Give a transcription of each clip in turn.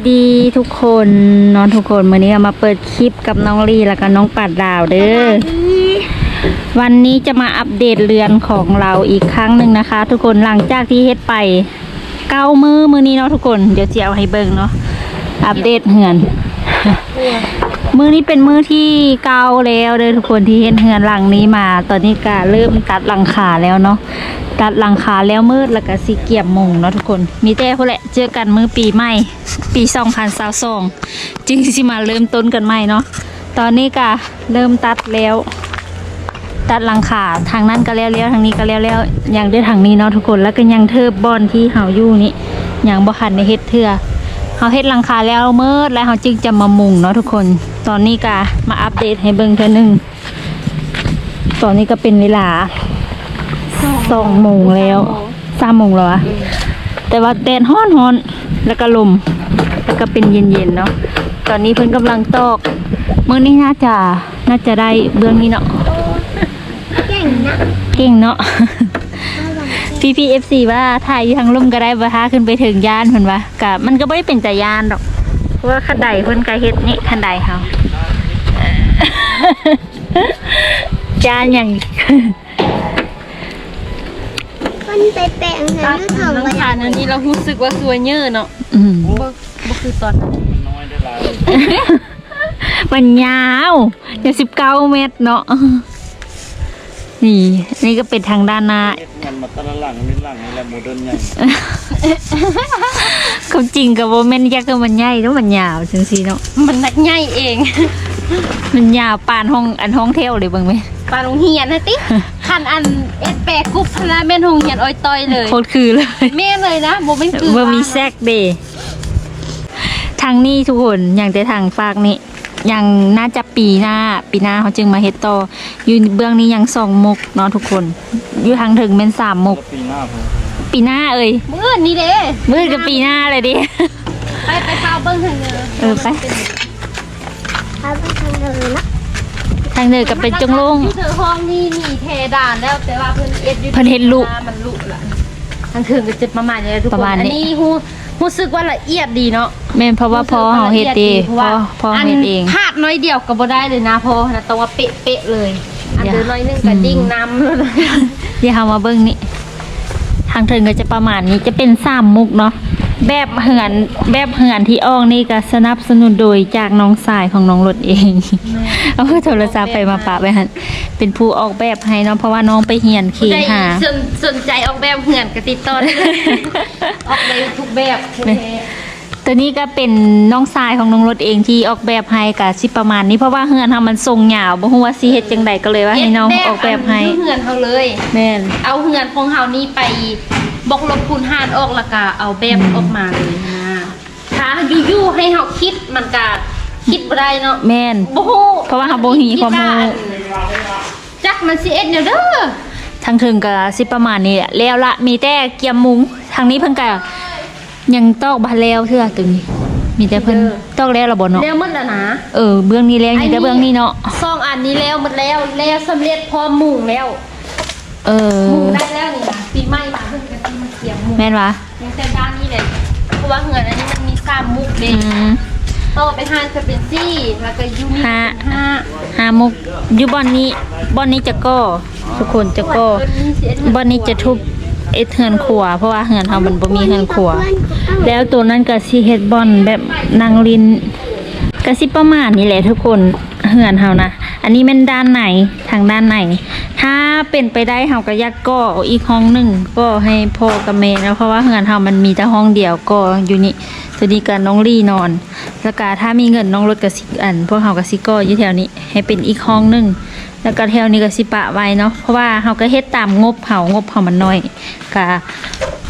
สบายดีทุกคนเนอนทุกคนวันนี้ก็มาเปิดคลิปกับน้องลีแล้วก็น้องปัดดาวเด้อวันนี้จะมาอัปเดตเรือนของเราอีกครั้งหนึ่งนะคะ ทุกคนหลังจากที่เฮ็ดไปเก้ามือมือนี้เนาะทุกคนเดี๋ยวจะเอาให้เบิ่งเนาะอัปเดตเหือน มือนี้เป็นมือที่เกาแล้วเด้อทุกคนที่เห็นเฮือนหลังนี้มา ตอนนี้ก็เริ่มตัดหลังคาแล้วเนาะตัดหลังคาแล้วมืดแล้วก็สีเกียบมุงเนาะทุกคน มีแต่พวกแหละเจอกันมือปีใหม่ ปี2022จึงสิมาเริ่มต้นกันใหม่เนาะตอนนี้ก็เริ่มตัดแล้ว ตัดหลังคาทางนั้นก็แล้วแล้วทางนี้ก็แล้วแล้วยังด้วทางนี้เนาะทุกคนแล้วก็ยังเทิบบอนที่เฮาอยู่นี่ยังบ่คันในเฮ็ดเทื่อเขาเฮ็ดหลังคาแล้วเมื่อแล้วเขาจึงจะมามุงเนาะทุกคน ตอนนี้ก็มาอัปเดตให้เบิ่งเท่านึง ตอนนี้ก็เป็นเวลาสองโมงแล้วสามโมงแล้วอะแต่ว่าแดดฮ้อนฮ้อนแล้วก็ลม แล้วก็เป็นเย็นๆเนาะ ตอนนี้เพิ่นกำลังตอกเมื่อนี้น่าจะน่าจะได้เบื้องนี้เนาะ เก่งนะเก่งเนาะ พี่พีเอฟซีว่าถ่ายอยู่ทางลุ่มก็ได้บ่ท้าขึ้นไปถึงยานเพิ่นว่ากะมันก็บ่ได้เป็นแต่ยานดอก ว่าคันใดเพิ่นก็เฮ็ดนี่คันใดเฮาจานอย่างคนไปแปะงเงินลูกทองไว้ผ่านอันนี้เรารู้สึกว่าสวยเยอะเนาะอืมบ่บ่คือตอนนั้นมันยาวอย่างสิบเก้าเมตรเนาะ นี่ นี่ก็เป็นทางด้านหน้าเงินมาตะละหลังนิดหลังนี่แหละโมเดิร์นใหญ่ความจริงกับโมเมนต์ยักษ์ก็มันใหญ่แล้วมันยาวจังซี่เนาะ มันนักใหญ่เอง มันยาวปานห้องอันห้องเที่ยวเลยเบิ่งไหมปานโรงเรียนนะติ คันอันเอ็ดแปะกุ๊บพนะแม่นโรงเรียนอ้อยต้อยเลยโคตรคือเลย แม่เลยนะบ่เป็นคือว่ามีแซกเดย์ทางนี้ทุกคนอย่างแต่ทางฝากนี้ ยังน่าจะปีหน้าปีหน้าเขาจึงมาเฮ็ดต่ออยู่เบื้องนี้ยังสองมุกเนาะทุกคน อยู่ทางถึงเป็นสามมุกแล้วปีหน้าผมปีหน้าเอ้ยมื้อนี่เด้มืดกับปีหน้าเลยดิไปไปพาเบิ่งทางเด้อเออไปเอาไปทางเงินนะทางเดินกับเป็นจงลงอยู่เธอห้องนี่นี่เทดานแล้วแต่ว่าเพิ่นเอ็ดอยู่เพิ่นเฮ็ดลุมันลุละทางถึงก็จะประมาณนี้แหละทุกปคระนมาณนี้อันนี้ฮู้ รู้สึกว่าละเอียดดีเนาะแม่นเพราะว่าพอเขาเฮ็ดเองเพราะพอว่าพอเฮ็ดเองพลาดน้อยเดียวก็บ่ได้เลยนะเพอนะต้องว่าเป๊ะๆเลย อันอย่าเดินน้อยนึงก็ดิ่งน้ำแล้วนะเดี๋ยวเรามาเบิ้งนี่ทางเทิงก็จะประมาณนี้จะเป็นสามมุกเนาะ แบบเหือนแบบเหือนที่ออกนี่ก็สนับสนุนโดยจากน้องสายของน้องรถเอง เอาโทรศัพท์ไปมาปะไปหันเป็นผู้ออกแบบให้เนาะเพราะว่าน้องไปเฮียนขี่ได้หาสนสนใจออกแบบเหือนกติดต่อได้เลยออกได้ทุกแบบเนี่ยตัวนี้ก็เป็นน้องสายของน้องรถเองที่ออกแบบให้กับสิประมาณนี้เพราะว่าเฮือนทามันทรงยาวบ่ฮู้ว่าสิเฮ็ดจังใดก็เลยว่าให้น้องออกแบบให้เหือนเขาเลยแม่นเอาเหือนของเฮานี่ไป บอกลบคูณหารออกแล้วก็เอาแบบออกมาเลยนะถ้าอยู่ๆให้เฮาคิดมันก็คิดบ่ได้เนาะแม่นบ่ฮู้เพราะว่าเฮาบ่มีความรู้จักมันสิเอ็ดแนวเด้อทางถึงก็สิประมาณนี้แหละแล้วละมีแต่เกียมมุงทางนี้เพิ่นก็ยังตอกบานแล้วเทื่อตรงนี้มีแต่เพิ่นตอกแล้วละบ่เนาะแล้วหมดแล้วนะเออเบื้องนี้แล้วมีแต่เบื้องนี้เนาะสองอันนี้แล้วหมดแล้วแล้วสำเร็จพร้อมมุงแล้ว เออมุงได้แล้วนี่นะ แม่นวะยังแต่ด้านนี้เลยเพราะว่าเหือนอันนี้มันมีสามมุกเด็อืกมต่อไปห้าจะเป็นสี่แล้วก็ยูนี่ห้าเป็นห้าหามุกอยู่บ่อนนี้บ่อนนี้จะก่อทุกคนจะก่อบ่อนนี้จะทุบเอ็ดเฮือนขัว เพราะว่าเฮือนเฮามันบ่มีเฮือนขัว แล้วตัวนั้นก็สิเฮ็ดบอนแบบนางลินก็สิประมาณนี้แหละทุกคนเหือนเฮานะ อันนี้เม่นด้านไหนทางด้านไหน ถ้าเป็นไปได้เฮาก็อยากก่ออีกห้องหนึ่งก็ให้พ่อกับแม่นะเพราะว่าเฮือนเฮามันมีแต่ห้องเดียวก็อยู่นี่ตัวนี้ก็น้องลี่นอน แล้วก็ถ้ามีเงินน้องรถก็สิอัน พวกเฮาก็สิก่ออยู่แถวนี้ ให้เป็นอีกห้องหนึ่ง แล้วก็แถวนี้ก็สิปะไว้เนาะเพราะว่าเฮาก็เฮ็ดตามงบเฮางบเฮามันน้อยก็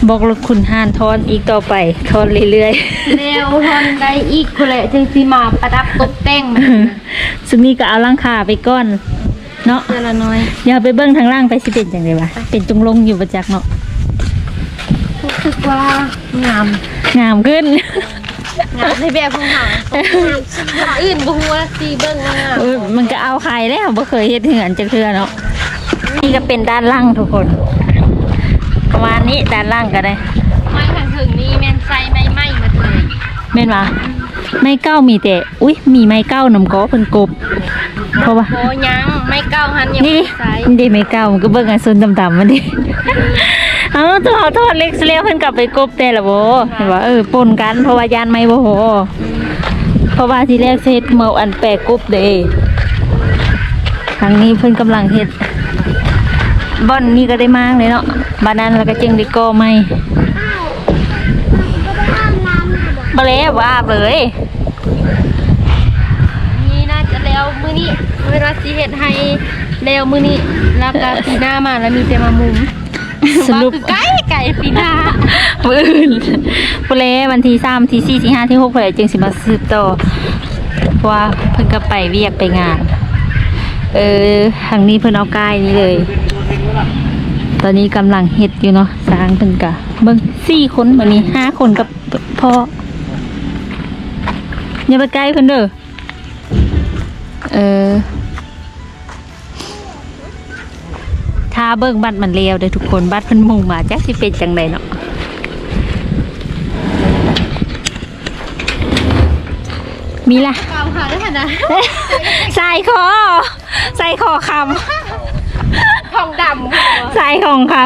บอกลดคุณห้านทอนอีกต่อไปทอนเรื่อยๆแล้วทอนได้อีกคนแหละจึงสิมาประดับตกแต่งซึ่งนี่ก็เอาล่างขาไปก้อนเนาะเดือนละน้อยเดี๋ยวไปเบิ้งทางล่างไปสิเป็นอย่างไรวะเป็นจงลงอยู่ประจักษ์เนาะรู้สึกว่างามงามขึ้น งามในแบบของเขาคนอื่นบ่ฮู้ว่าสิเบิ่งว่างามเออมันก็เอาใครแล้วบ่เคยเฮ็ดเหือนจักเทื่อเนาะนี่ก็เป็นด้านล่างทุกคน ประมาณนี้ด้านล่างก็ได้ไม้ทางถึงนี่แม่นใส่ไม้ไหม้มาเลยแม่นว่าไม้เก้ามีแต่อุ้ยมีไม้เก้านำก็เพิ่นกบเพราะว่าโบยังไม่เก้าหันยังนี่ไม่ใส่นี่ดิไม้เก้ามันก็เบิ่งอันซุนดำๆมันดิ เอาตัวเอาทอดเล็กซะแล้วเพิ่นกลับไปกบแต่ละบ่เห็นว่าเออปนกันเพราะว่ายานไม่บ่โหเพราะว่าทีแรกสิเฮ็ดเมาอันแปลกกบเด้ครั้งนี้เพิ่นกำลังเฮ็ดบ่อนนี้ก็ได้มากเลยเนาะบานนั้นแล้วก็จึงได้ก่อไม้ก็ได้อาบน้ำนะบอกบ่แล้วบ่อาบเลยนี่น่าจะแล้วมือนี้เวลาสิเฮ็ดให้แล้วมือนี้แล้วก็ปีหน้ามาแล้วมีแต่มามุม สรุปว่าคือไก่ไก่ปีหน้ามื้ออื่นบ่แล้ววันที่3ที่4ที่5ที่6เพิ่นจึงสิมาสืบต่อเพราะว่าเพิ่นก็ไปเวียกไปงาน เออทางนี้เพิ่นเอากายนี้เลย ตอนนี้กำลังเฮ็ดอยู่เนาะสร้างเพิ่นกะเบิ่งสี่คนบัดนี้ห้าคนกับพ่ออย่าไปใกล้เพิ่นเด้อเออาเบิ่งบัตรมันเลวเด้อทุกคนบัตรเพิ่นมุ่งมาจักสิเป็นจังไดเนาะมีล่ะเก่าหาได้ขนาดใส่คอใส่คอคทองดำำใส่ของเขา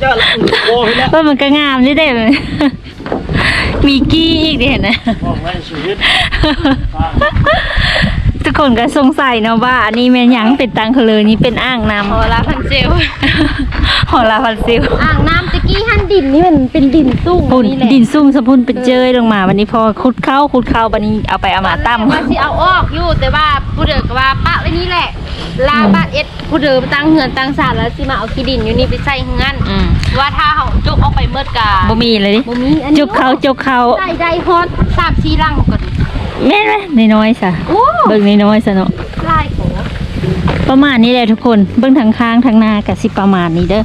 เจ้าละโอ้ยแล้วเออมันก็งามนี่เด้เลยมีกี้อีกเด่นนะบอกไว้ชีวิตทุก คนก็สงสัยเนาะว่าอันนี้แม่นหยังเป็นตังเคเลยนี่เป็นอ่างน้โอลาพันเจลำของลาพันซิลอ่างน้ำตะกี้หันดินนี่มันเป็นดินสูงพุ่นนี่แหละดินซุ่มสะพุ่นเป็นเจยลงมาวันนี้พอขุดเข้าขุดเข้าวันนี้เอาไปเอามาตั้ม ว่าสิเอาออกอยู่แต่ว่าผู้เดิมก็ว่าปะไว้นี่แหละ ลาบาดเอ็ดผู้เดิมตั้งเหือนตั้งศาลแล้วสิมาเอาขี้ดินอยู่นี่ไปใส่เหือนอืมว่าถ้าเขาจุกออกไปเมื่อกาบ่มีเลยดิบ่มีอันนี้จุกเขาจุกเขาใส่ได้ฮอตสามชีรังก่อน แม่นไหมน้อยๆซะโอ้เบิ่งน้อยๆซะเนาะลายโขประมาณนี้แหละทุกคนเบื้องทางข้างทางหน้ากับสิประมาณนี้เด้อ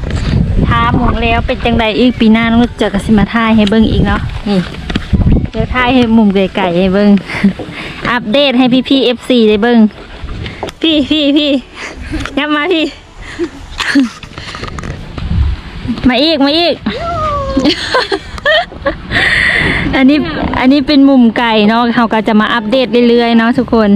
ท้าหมงแล้วเป็นจังใดอีกปีหน้าน้องเจอกับสิมาท่ายให้เบิ้งอีกเนาะนี่เดี๋ยวท่ายให้มุมไก่ๆให้เบิ้งอัปเดตให้พี่พี่เอฟซีได้เบิ้งพี่พี่พี่ยับมาพี่ มาอีกมาอีก อันนี้อันนี้เป็นมุมไก่เนาะเขาก็จะมาอัปเดตเรื่อยๆเนาะทุกคน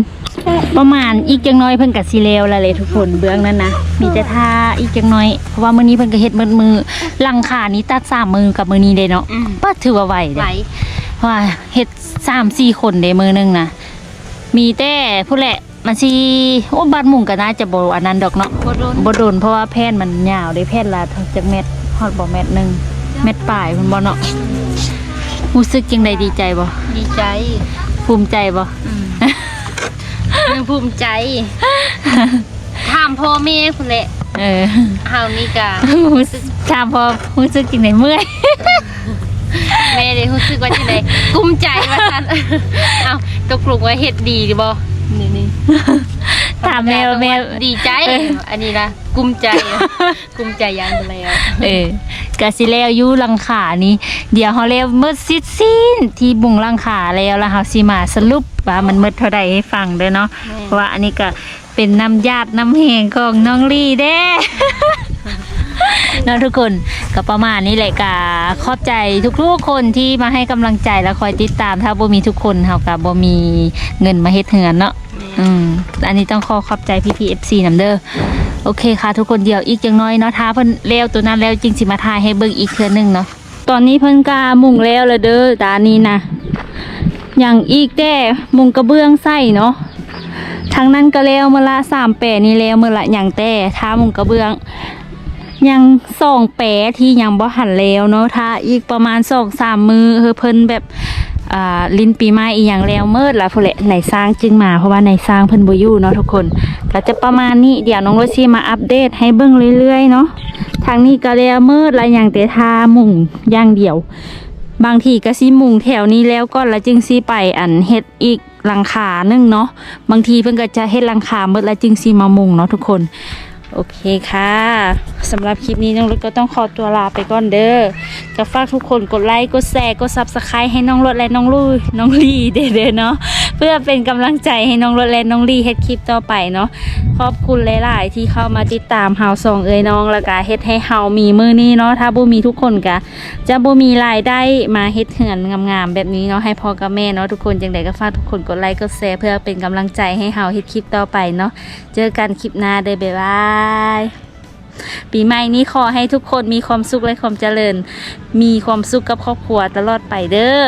ประมาณอีกจังน้อยเพิ่นกับซีเลวแล้วเลยทุกคนเบื้องนั้นนะมีแต่ท่าอีกจังน้อยเพราะว่ามื้อนี้เพิ่นก็เฮ็ดมือมือหลังคานี้ตัดสามมือกับมือนี้เด้เนาะป้าถือว่าไหวไหวเด้เพราะว่าเฮ็ดสามสี่คนเด้มือหนึงนะมีแต่ผู้แหละมันสิโอ้บ้านหมุงก็น่าจะบ่อันนั้นดอกเนาะบ่โดนบ่โดนเพราะว่าแผ่นมันยาวเด้แผ่นละจักเม็ดฮอดบ่เม็ดหนึงเม็ดปลายเพิ่นบ่เนาะ รู้สึกจังไดดีใจบ่ดีใจภูมิใจบ่ยังภูมิใจถามพ่อแม่คุณแหละเออเฮานี่กะรู้สึกชามพอรู้สึกจังไดเมื่อยแม่เลยรู้สึกว่าจังไดกุ้มใจว่าซั่นเอ้าตกลงว่าเฮ็ดดีหรือบ่ นี่นี่ถามแม่ว่าแม่ดีใจ เออ อันนี้นะกุ้มใจกุ้มใจอยังเดียวเออกะสิแล้วอยู่หลังขานี้ เดี๋ยวเฮาแล้วมืดซิดซินที่บุงหลังขาแล้วแล้วเฮาสิมาสรุปว่ามันมืดเท่าใดให้ฟังเด้อเนาะเพราะว่าอันนี้ก็เป็นน้ำญาติน้ำแหงของน้องลี่เด้ เนาะทุกคนก็ประมาณนี้แหละกะขอบใจทุกๆคนที่มาให้กำลังใจและคอยติดตามถ้าบ่มีทุกคนเฮาก็บ่มีเงินมาเฮ็ดเฮือนเนาะอืมอันนี้ต้องขอขอบใจพี่พีเอฟซีนำเด้อโอเคค่ะ ทุกคนเดียวอีกจังน้อยเนาะท้าเพิ่นแล้วตัวนั้นแล้วจริงสิมาทายให้เบิ่งอีกเทื่อหนึงเนาะตอนนี้เพิ่นกามุงแล้วละเด้อตานี้นะอย่างอีกแต่มุงกระเบื้องใส่เนาะทางนั้นก็แล้วเมื่อละสามแปดนี่แล้วเมื่อละอย่างแต่ท้ามุงกระเบื้อง ยังส่องแปรที่ยังบ่หันแล้วเนาะถ้าอีกประมาณสองสามมือเฮอเพิ่นแบบลิ้นปีใหม่อีหยังแล้วเมิดละพุ่นแหละในสร้างจึงมาเพราะว่าในสร้างเพิ่นบอยู่เนาะทุกคนก็จะประมาณนี้เดี๋ยวน้องโรซี่มาอัปเดตให้เบิ่งเรื่อยๆเนาะทางนี้ก็แล้วเมิดละอย่างแต่ทามุงอย่างเดียว บางทีก็สิมุงแถวนี้แล้วก็ละจึงสิไปอันเฮ็ดอีกหลังคานึงเนาะบางทีเพิ่นก็จะเฮ็ดหลังคาเมิดละจึงสิมามุงเนาะทุกคน โอเคค่ะสำหรับคลิปนี้น้องรถก็ต้องขอตัวลาไปก่อนเด้อก็ฝากทุกคนกดไลค์กดแชร์กดซับสไครต์ให้น้องรถและน้องลุยน้องลีเด้อเนาะเพื่อเป็นกำลังใจให้น้องรถและน้องลีเฮ็ดคลิปต่อไปเนาะขอบคุณหลายๆที่เข้ามาติดตามเฮาสองเอ้ยน้องแล้วก็เฮ็ดให้เฮามีมือนี้เนาะถ้าบ่มีทุกคนก็จะบ่มีรายได้มาเฮ็ดเหือนงามๆแบบนี้เนาะให้พ่อกับแม่เนาะทุกคนจังไดก็ฝากทุกคนกดไลค์กดแชร์เพื่อเป็นกำลังใจให้เฮาเฮ็ดคลิปต่อไปเนาะเจอกันคลิปหน้าเด้อบ๊ายบายปีใหม่นี้ขอให้ทุกคนมีความสุขและความเจริญ มีความสุขกับครอบครัวตลอดไปเด้อ